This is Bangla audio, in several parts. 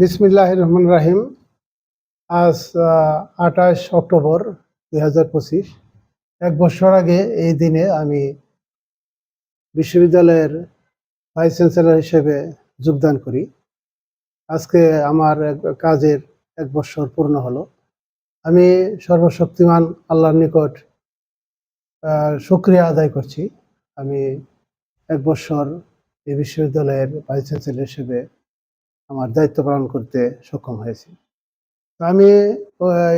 বিসমিল্লাহ রহমান রাহিম আজ আঠাশ অক্টোবর দুই এক বছর আগে এই দিনে আমি বিশ্ববিদ্যালয়ের ভাইস চ্যান্সেলর হিসেবে যোগদান করি। আজকে আমার কাজের এক বছর পূর্ণ হলো। আমি সর্বশক্তিমান আল্লাহর নিকট আহ, শুক্রিয়া আদায় করছি। আমি এক বছর এই বিশ্ববিদ্যালয়ের ভাইস চ্যান্সেলর হিসেবে আমার দায়িত্ব পালন করতে সক্ষম হয়েছি। আমি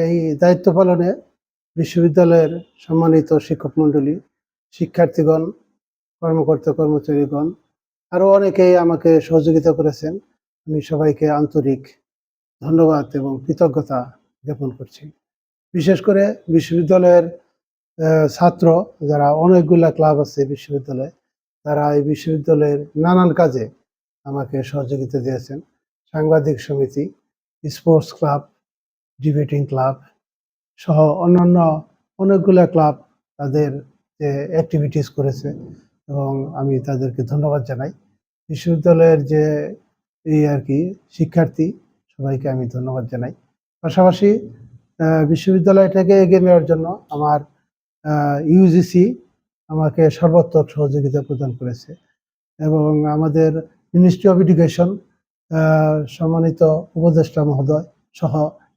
এই দায়িত্ব পালনে বিশ্ববিদ্যালয়ের সম্মানিত শিক্ষক মণ্ডলী, শিক্ষার্থীগণ, কর্মকর্তা কর্মচারীগণ, আরও অনেকেই আমাকে সহযোগিতা করেছেন। আমি সবাইকে আন্তরিক ধন্যবাদ এবং কৃতজ্ঞতা জ্ঞাপন করছি। বিশেষ করে বিশ্ববিদ্যালয়ের ছাত্র যারা অনেকগুলা ক্লাব আছে বিশ্ববিদ্যালয়ে, তারা এই বিশ্ববিদ্যালয়ের নানান কাজে আমাকে সহযোগিতা দিয়েছেন। সাংবাদিক সমিতি, স্পোর্টস ক্লাব, ডিবেটিং ক্লাব সহ অন্যান্য অনেকগুলা ক্লাব তাদের যে অ্যাক্টিভিটিস করেছে এবং আমি তাদেরকে ধন্যবাদ জানাই। বিশ্ববিদ্যালয়ের যে এই আর কি শিক্ষার্থী, সবাইকে আমি ধন্যবাদ জানাই। পাশাপাশি বিশ্ববিদ্যালয়টাকে এগিয়ে নেওয়ার জন্য আমার ইউজিসি আমাকে সর্বাত্মক সহযোগিতা প্রদান করেছে এবং আমাদের মিনিস্ট্রি অফ এডুকেশন সম্মানিত উপদেষ্টা মহোদয় সহ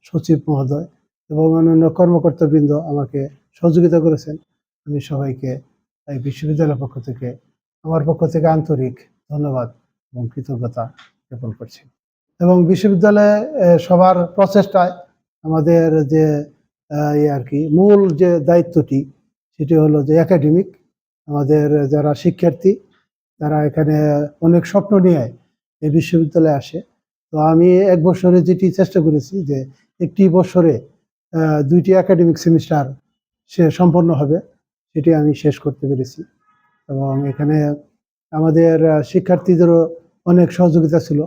সচিব মহোদয় এবং অন্যান্য কর্মকর্তাবৃন্দ আমাকে সহযোগিতা করেছেন। আমি সবাইকে এই বিশ্ববিদ্যালয়ের পক্ষ থেকে, আমার পক্ষ থেকে আন্তরিক ধন্যবাদ এবং কৃতজ্ঞতা জ্ঞাপন করছি। এবং বিশ্ববিদ্যালয়ে সবার প্রচেষ্টায় আমাদের যে আর কি, মূল যে দায়িত্বটি, সেটি হলো যে একাডেমিক আমাদের যারা শিক্ষার্থী, তারা এখানে অনেক স্বপ্ন নিয়ে এই বিশ্ববিদ্যালয়ে আসে। তো আমি এক বছরে যেটি চেষ্টা করেছি যে একটি বছরে দুইটি একাডেমিক সেমিস্টার সে সম্পন্ন হবে, সেটি আমি শেষ করতে পেরেছি। এবং এখানে আমাদের শিক্ষার্থীদেরও অনেক সহযোগিতা ছিল।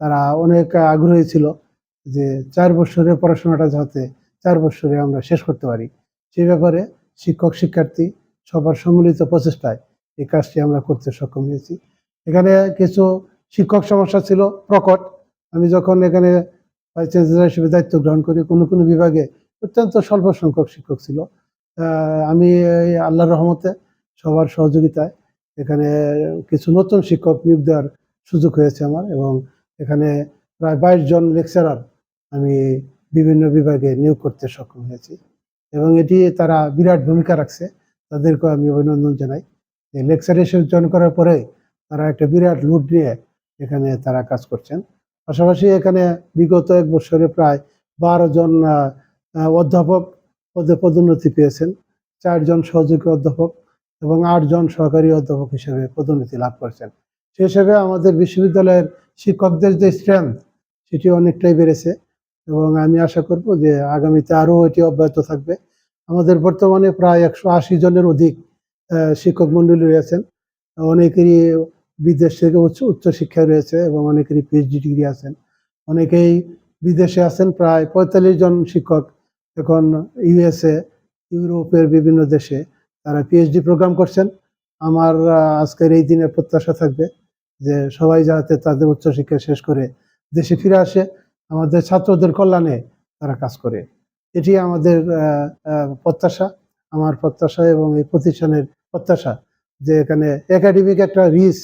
তারা অনেক আগ্রহী ছিল যে চার বছরের পড়াশোনাটা যাতে চার বছরে আমরা শেষ করতে পারি। সে ব্যাপারে শিক্ষক, শিক্ষার্থী সবার সম্মিলিত প্রচেষ্টায় এই কাজটি আমরা করতে সক্ষম হয়েছি। এখানে কিছু শিক্ষক সমস্যা ছিল, প্রকট। আমি যখন এখানে ভাইস চ্যান্সেলর হিসেবে দায়িত্ব গ্রহণ করি, কোনো কোনো বিভাগে অত্যন্ত স্বল্প সংখ্যক শিক্ষক ছিল। আমি আল্লাহর রহমতে সবার সহযোগিতায় এখানে কিছু নতুন শিক্ষক নিয়োগ দেওয়ার সুযোগ হয়েছে আমার এবং এখানে প্রায় বাইশ জন লেকচারার আমি বিভিন্ন বিভাগে নিয়োগ করতে সক্ষম হয়েছি এবং এটি তারা বিরাট ভূমিকা রাখছে। তাদেরকেও আমি অভিনন্দন জানাই। লেকচার হিসেবে জয়েন করার পরে তারা একটা বিরাট লুট নিয়ে এখানে তারা কাজ করছেন। পাশাপাশি এখানে বিগত এক বছরে প্রায় বারো জন অধ্যাপক পদে পদোন্নতি পেয়েছেন। চারজন সহযোগী অধ্যাপক এবং আটজন সহকারী অধ্যাপক হিসেবে পদোন্নতি লাভ করেছেন। সেই হিসেবে আমাদের বিশ্ববিদ্যালয়ের শিক্ষকদের যে স্ট্রেংথ সেটি অনেকটাই বেড়েছে এবং আমি আশা করব যে আগামীতে আরও এটি অব্যাহত থাকবে। আমাদের বর্তমানে প্রায় একশো আশি জনের অধিক শিক্ষক মণ্ডলী রয়েছেন। অনেকেরই বিদেশ থেকে উচ্চ উচ্চশিক্ষায় রয়েছে এবং অনেকেরই পিএইচডি ডিগ্রি আছেন। অনেকেই বিদেশে আছেন, প্রায় পঁয়তাল্লিশ জন শিক্ষক এখন ইউএসএ ইউরোপের বিভিন্ন দেশে তারা পিএইচডি প্রোগ্রাম করছেন। আমার আজকের এই দিনের প্রত্যাশা থাকবে যে সবাই যাতে তাদের উচ্চশিক্ষা শেষ করে দেশে ফিরে আসে। আমাদের ছাত্রদের কল্যাণে তারা কাজ করে। এটি আমাদের প্রত্যাশা, আমার প্রত্যাশা এবং এই প্রতিষ্ঠানের প্রত্যাশা যে এখানে একাডেমিক একটা রিচ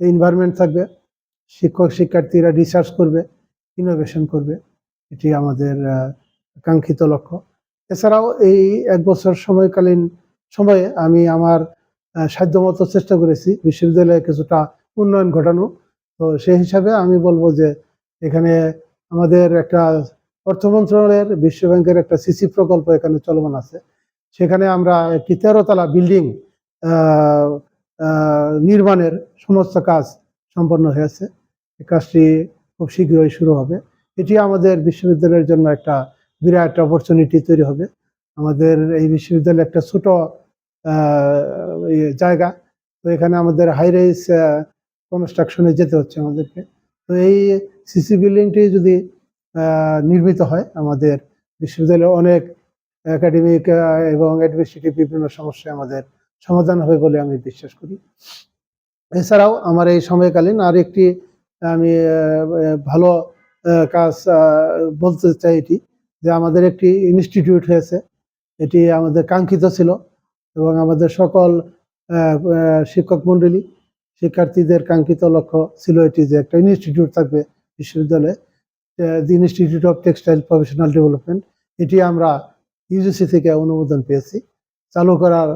এনভায়রনমেন্ট থাকবে, শিক্ষক, শিক্ষার্থীরা রিসার্চ করবে ইনোভেশন করবে, এটি আমাদের কাঙ্ক্ষিত লক্ষ্য। এছাড়াও এই এক বছর সময়কালীন সময়ে আমি আমার সাধ্যমতো চেষ্টা করেছি বিশ্ববিদ্যালয়ে কিছুটা উন্নয়ন ঘটানো। তো সেই হিসাবে আমি বলব যে এখানে আমাদের একটা অর্থ মন্ত্রণালয়ের বিশ্ব ব্যাংকের একটা সিসি প্রকল্প এখানে চলমান আছে। সেখানে আমরা একটি তেরোতলা বিল্ডিং নির্মাণের সমস্ত কাজ সম্পন্ন হয়েছে। এই কাজটি খুব শীঘ্রই শুরু হবে। এটি আমাদের বিশ্ববিদ্যালয়ের জন্য একটা বিরাট অপরচুনিটি তৈরি হবে। আমাদের এই বিশ্ববিদ্যালয় একটা ছোট ইয়ে জায়গা। তো এখানে আমাদের হাই রাইস কনস্ট্রাকশনে যেতে হচ্ছে আমাদেরকে। তো এই সিসি বিল্ডিংটি যদি নির্মিত হয়, আমাদের বিশ্ববিদ্যালয়ে অনেক একাডেমিক এবং অ্যাডমিনিস্ট্রেটিভ বিভিন্ন সমস্যা আমাদের সমাধান হবে বলে আমি বিশ্বাস করি। এছাড়াও আমার এই সময়কালীন আর একটি আমি ভালো কাজ বলতে চাই এটি যে আমাদের একটি ইনস্টিটিউট হয়েছে। এটি আমাদের কাঙ্ক্ষিত ছিল এবং আমাদের সকল শিক্ষক মণ্ডলী শিক্ষার্থীদের কাঙ্ক্ষিত লক্ষ্য ছিল এটি যে একটা ইনস্টিটিউট থাকবে বিশ্ববিদ্যালয়ে the institute of textile professional development. এটি আমরা ইউজিসি থেকে অনুমোদন পেয়েছি। চালু করার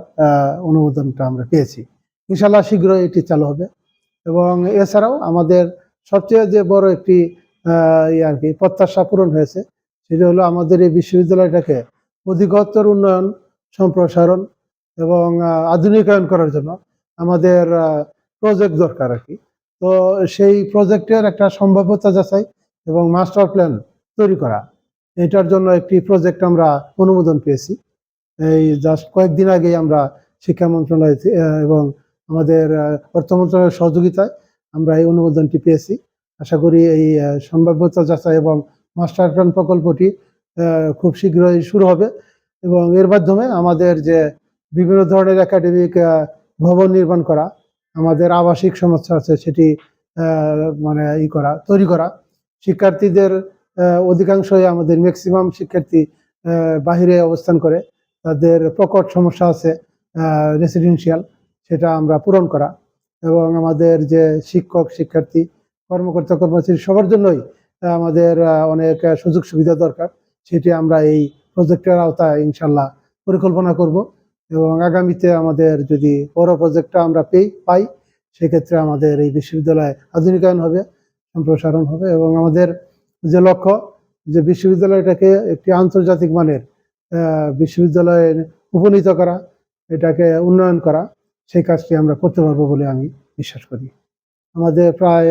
অনুমোদনটা আমরা পেয়েছি। ইনশাল্লাহ শীঘ্রই এটি চালু হবে। এবং এছাড়াও আমাদের সবচেয়ে যে বড় একটি ইয়ে আর কি, প্রত্যাশা পূরণ হয়েছে, সেটা হলো আমাদের এই বিশ্ববিদ্যালয়টাকে অধিকতর উন্নয়ন, সম্প্রসারণ এবং আধুনিকায়ন করার জন্য আমাদের প্রজেক্ট দরকার আর কি। তো সেই প্রজেক্টের একটা সম্ভাব্যতা যাচাই এবং মাস্টার প্ল্যান তৈরি করা, এটার জন্য একটি প্রজেক্ট আমরা অনুমোদন পেয়েছি। এই জাস্ট কয়েকদিন আগেই আমরা শিক্ষা মন্ত্রণালয় এবং আমাদের অর্থ মন্ত্রণালয়ের সহযোগিতায় আমরা এই অনুমোদনটি পেয়েছি। আশা করি এই সম্ভাব্যতা যাচাই এবং মাস্টার প্ল্যান প্রকল্পটি খুব শীঘ্রই শুরু হবে এবং এর মাধ্যমে আমাদের যে বিভিন্ন ধরনের একাডেমিক ভবন নির্মাণ করা, আমাদের আবাসিক সমস্যা আছে সেটি মানে ই করা, তৈরি করা। শিক্ষার্থীদের অধিকাংশই আমাদের ম্যাক্সিমাম শিক্ষার্থী বাহিরে অবস্থান করে। তাদের প্রকট সমস্যা আছে রেসিডেন্সিয়াল সেটা আমরা পূরণ করা। এবং আমাদের যে শিক্ষক, শিক্ষার্থী, কর্মকর্তা, কর্মচারী, সবার জন্যই আমাদের অনেক সুযোগ সুবিধা দরকার। সেটি আমরা এই প্রজেক্টের আওতায় ইনশাল্লাহ পরিকল্পনা করব। এবং আগামীতে আমাদের যদি বড় প্রজেক্টটা আমরা পেই পাই, সেক্ষেত্রে আমাদের এই বিশ্ববিদ্যালয় আধুনিকায়ন হবে, সম্প্রসারণ হবে। এবং আমাদের যে লক্ষ্য, যে বিশ্ববিদ্যালয়টাকে একটি আন্তর্জাতিক মানের বিশ্ববিদ্যালয়ে উপনীত করা, এটাকে উন্নয়ন করা, সেই কাজটি আমরা করতে পারব বলে আমি বিশ্বাস করি। আমাদের প্রায়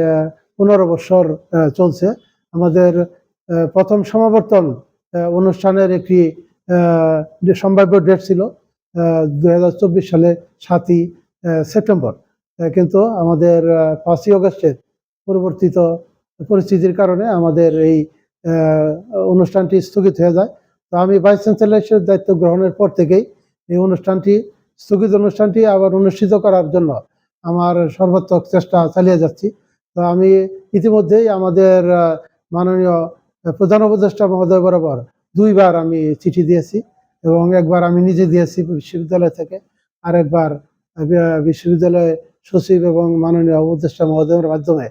পনেরো বছর চলছে। আমাদের প্রথম সমাবর্তন অনুষ্ঠানের একটি সম্ভাব্য ডেট ছিল দু হাজার চব্বিশ সালে সাতই সেপ্টেম্বর। কিন্তু আমাদের পাঁচই অগস্টের পরিবর্তিত পরিস্থিতির কারণে আমাদের এই অনুষ্ঠানটি স্থগিত হয়ে যায়। তো আমি ভাইস চ্যান্সেলর হিসেবে দায়িত্ব গ্রহণের পর থেকেই এই অনুষ্ঠানটি, স্থগিত অনুষ্ঠানটি আবার অনুষ্ঠিত করার জন্য আমার সর্বাত্মক চেষ্টা চালিয়ে যাচ্ছি। তো আমি ইতিমধ্যেই আমাদের মাননীয় প্রধান উপদেষ্টা মহোদয় বরাবর দুইবার আমি চিঠি দিয়েছি এবং একবার আমি নিজে দিয়েছি বিশ্ববিদ্যালয় থেকে আর একবার বিশ্ববিদ্যালয় সচিব এবং মাননীয় উপদেষ্টা মহোদয়ের মাধ্যমে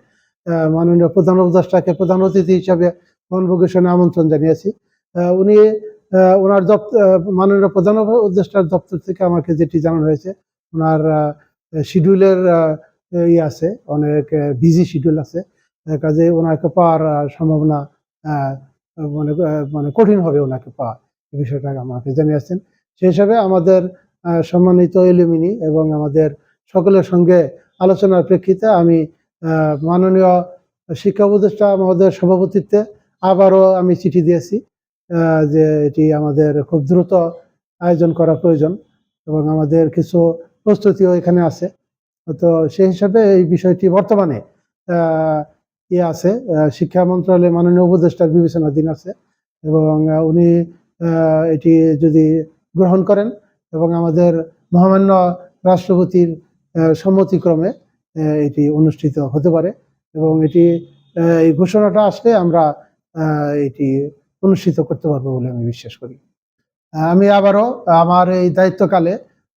মাননীয় প্রধান উপদেষ্টাকে প্রধান অতিথি হিসাবে কনভোকেশনে আমন্ত্রণ জানিয়েছি। উনি ওনার দপ্তর মাননীয় প্রধান উপদেষ্টার দপ্তর থেকে আমাকে যেটি জানানো হয়েছে, ওনার শিডিউলের ই আছে, অনেক বিজি শিডিউল আছে কাজে ওনাকে পাওয়ার সম্ভাবনা মানে মানে কঠিন হবে ওনাকে পাওয়া এই বিষয়টা আমাকে জানিয়েছেন। সেই হিসাবে আমাদের সম্মানিত এলুমিনি এবং আমাদের সকলের সঙ্গে আলোচনার প্রেক্ষিতে আমি মাননীয় শিক্ষা উপদেষ্টা আমাদের সভাপতিত্বে আবারও আমি চিঠি দিয়েছি। যে এটি আমাদের খুব দ্রুত আয়োজন করা প্রয়োজন এবং আমাদের কিছু প্রস্তুতিও এখানে আছে। তো সেই হিসাবে এই বিষয়টি বর্তমানে ইয়ে আছে শিক্ষা মন্ত্রণালয়ে মাননীয় উপদেষ্টার বিবেচনাধীন আছে এবং উনি এটি যদি গ্রহণ করেন এবং আমাদের মহামান্য রাষ্ট্রপতির সম্মতিক্রমে এটি অনুষ্ঠিত হতে পারে এবং এটি এই ঘোষণাটা আসলে আমরা এটি অনুষ্ঠিত করতে পারব বলে আমি বিশ্বাস করি। আমি আবারও আমার এই দায়িত্বকালে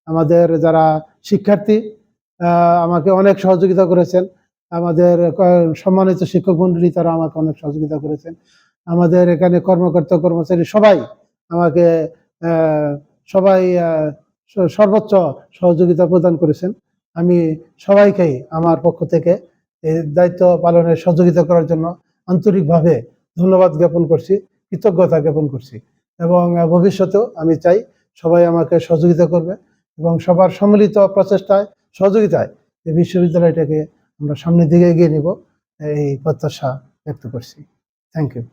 আমাদের যারা শিক্ষার্থী আমাকে অনেক সহযোগিতা করেছেন। আমাদের সম্মানিত শিক্ষক মন্ডলী তারা আমাকে অনেক সহযোগিতা করেছেন। আমাদের এখানে কর্মকর্তা, কর্মচারী সবাই আমাকে সবাই সর্বোচ্চ সহযোগিতা প্রদান করেছেন। আমি সবাইকেই আমার পক্ষ থেকে এই দায়িত্ব পালনের সহযোগিতা করার জন্য আন্তরিকভাবে ধন্যবাদ জ্ঞাপন করছি। কৃতজ্ঞতা জ্ঞাপন করছি এবং ভবিষ্যতেও আমি চাই সবাই আমাকে সহযোগিতা করবে এবং সবার সম্মিলিত প্রচেষ্টায় সহযোগিতায় এই বিশ্ববিদ্যালয়টাকে আমরা সামনের দিকে এগিয়ে নিব, এই প্রত্যাশা ব্যক্ত করছি। Thank you